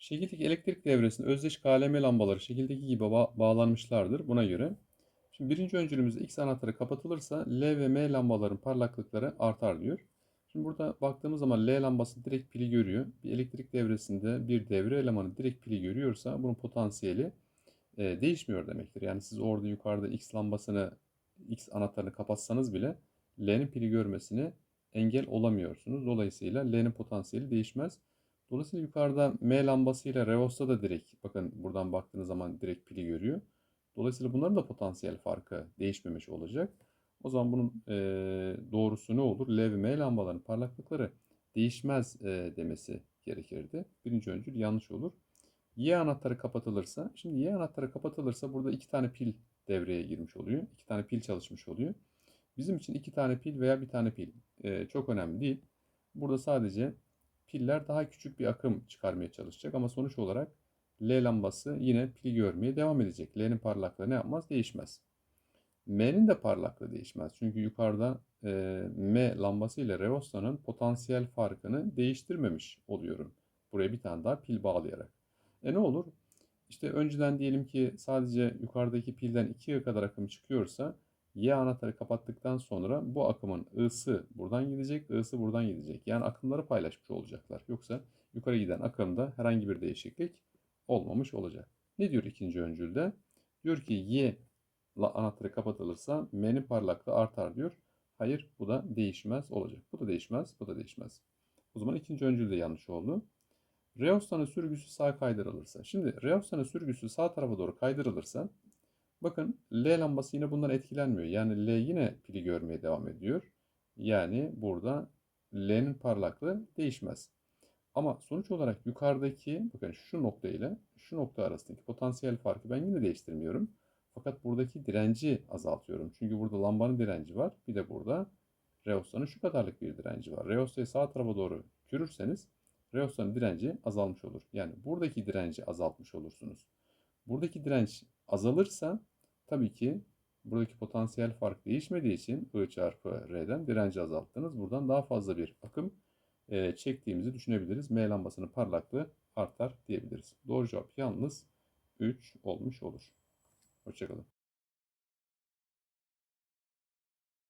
Şekildeki elektrik devresinde özdeş KLM lambaları şekildeki gibi ba- bağlanmışlardır buna göre. Şimdi birinci öncülümüzde X anahtarı kapatılırsa L ve M lambaların parlaklıkları artar diyor. Şimdi burada baktığımız zaman L lambası direkt pili görüyor. Bir elektrik devresinde bir devre elemanı direkt pili görüyorsa bunun potansiyeli e, değişmiyor demektir. Yani siz orada yukarıda X lambasını, X anahtarını kapatsanız bile L'nin pili görmesini engel olamıyorsunuz. Dolayısıyla L'nin potansiyeli değişmez. Dolayısıyla yukarıda M lambasıyla Reos'ta da direkt bakın buradan baktığınız zaman direkt pili görüyor. Dolayısıyla bunların da potansiyel farkı değişmemiş olacak. O zaman bunun e, doğrusu ne olur? L ve M lambaların parlaklıkları değişmez e, demesi gerekirdi. Birinci öncül yanlış olur. Y anahtarı kapatılırsa, şimdi Y anahtarı kapatılırsa burada iki tane pil devreye girmiş oluyor. İki tane pil çalışmış oluyor. Bizim için iki tane pil veya bir tane pil e, çok önemli değil. Burada sadece piller daha küçük bir akım çıkarmaya çalışacak ama sonuç olarak L lambası yine pili görmeye devam edecek. L'nin parlaklığı ne yapmaz? Değişmez. M'nin de parlaklığı değişmez. Çünkü yukarıda e, M lambası ile Reosta'nın potansiyel farkını değiştirmemiş oluyorum. Buraya bir tane daha pil bağlayarak. E ne olur? İşte önceden diyelim ki sadece yukarıdaki pilden 2'ye kadar akım çıkıyorsa Y anahtarı kapattıktan sonra bu akımın I'sı buradan gidecek, I'sı buradan gidecek. Yani akımları paylaşmış olacaklar. Yoksa yukarı giden akımda herhangi bir değişiklik olmamış olacak. Ne diyor ikinci öncülde? Diyor ki Y anahtarı kapatılırsa M'nin parlaklığı artar diyor. Hayır bu da değişmez olacak. Bu da değişmez, bu da değişmez. O zaman ikinci öncül de yanlış oldu. Reostanın sürgüsü sağa kaydırılırsa. Şimdi Reostanın sürgüsü sağ tarafa doğru kaydırılırsa bakın L lambası yine bundan etkilenmiyor. Yani L yine pili görmeye devam ediyor. Yani burada L'nin parlaklığı değişmez. Ama sonuç olarak yukarıdaki bakın şu nokta ile şu nokta arasındaki potansiyel farkı ben yine değiştirmiyorum. Fakat buradaki direnci azaltıyorum. Çünkü burada lambanın direnci var. Bir de burada Reosta'nın şu kadarlık bir direnci var. Reosta'yı sağ tarafa doğru kürürseniz Reosta'nın direnci azalmış olur. Yani buradaki direnci azaltmış olursunuz. Buradaki direnç azalırsa tabii ki buradaki potansiyel fark değişmediği için I çarpı R'den direnci azalttınız. Buradan daha fazla bir akım e, çektiğimizi düşünebiliriz. M lambasının parlaklığı artar diyebiliriz. Doğru cevap yalnız 3 olmuş olur. Hoşçakalın.